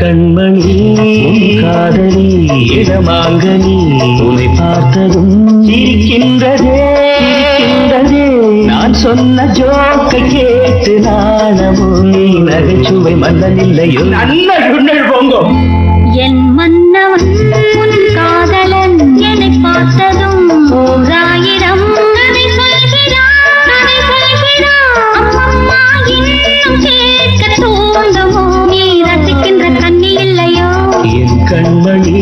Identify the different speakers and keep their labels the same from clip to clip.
Speaker 1: கண்மணி உன் காதலி இடமாங்கனி உன்னை பார்த்ததும் சிரிக்கின்றதே சிரிக்கின்றதே நான் சொன்ன ஜோக்கை கேட்டு நாணமும் நீ நகைச்சுவை மன்னன் இல்லையோ? நல்ல போங்கோ
Speaker 2: என் மன்னவன்
Speaker 1: கண்மணி.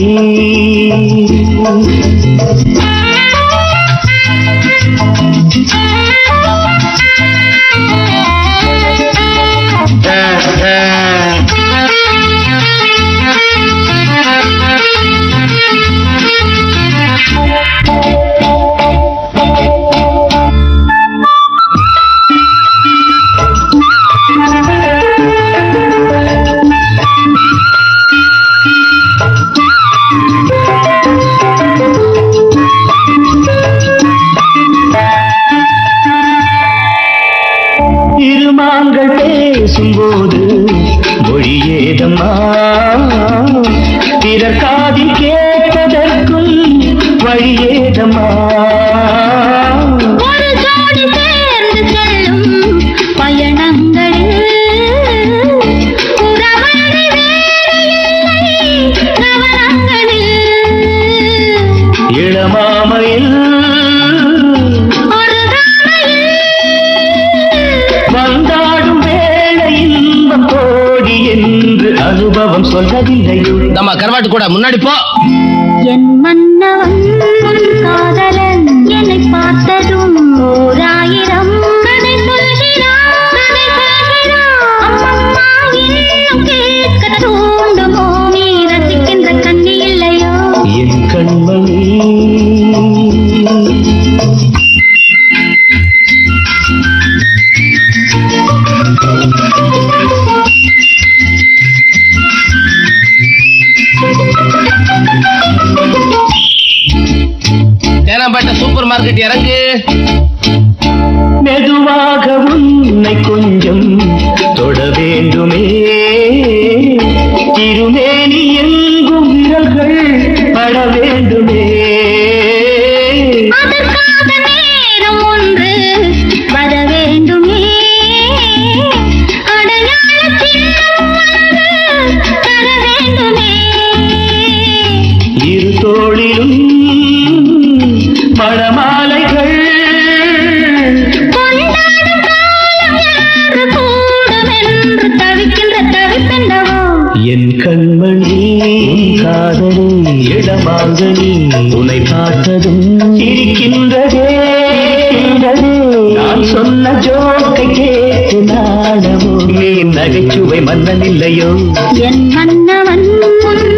Speaker 1: பேசும்போது மொழியேதம்மா? பிறர் காதில் கேட்பதற்கும் வழியேதம்மா?
Speaker 2: ஒரு ஜோடி
Speaker 1: அனுபவம் சொல்லவில்லையோ
Speaker 3: நம்ம கருவாட்டு கூட முன்னாடி போ.
Speaker 2: என் மன்னவன் காதலன் என்னை பார்த்ததும்
Speaker 3: சூப்பர் இறங்கு
Speaker 1: மெதுவாக உன்னை கொஞ்சம் தொட வேண்டுமே. திருமேனி எங்கும் விரல்கள் பட வேண்டும். கண்மணி காதலி இடமாங்கனி உனை பார்த்ததும் இருக்கின்றதே நான் சொன்ன ஜோக்கை கேட்டு நாடமோ நீ நகைச்சுவை மன்னன் இல்லையோ?
Speaker 2: என் மன்னவன்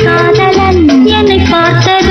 Speaker 2: காதலன் என்னை பார்த்தது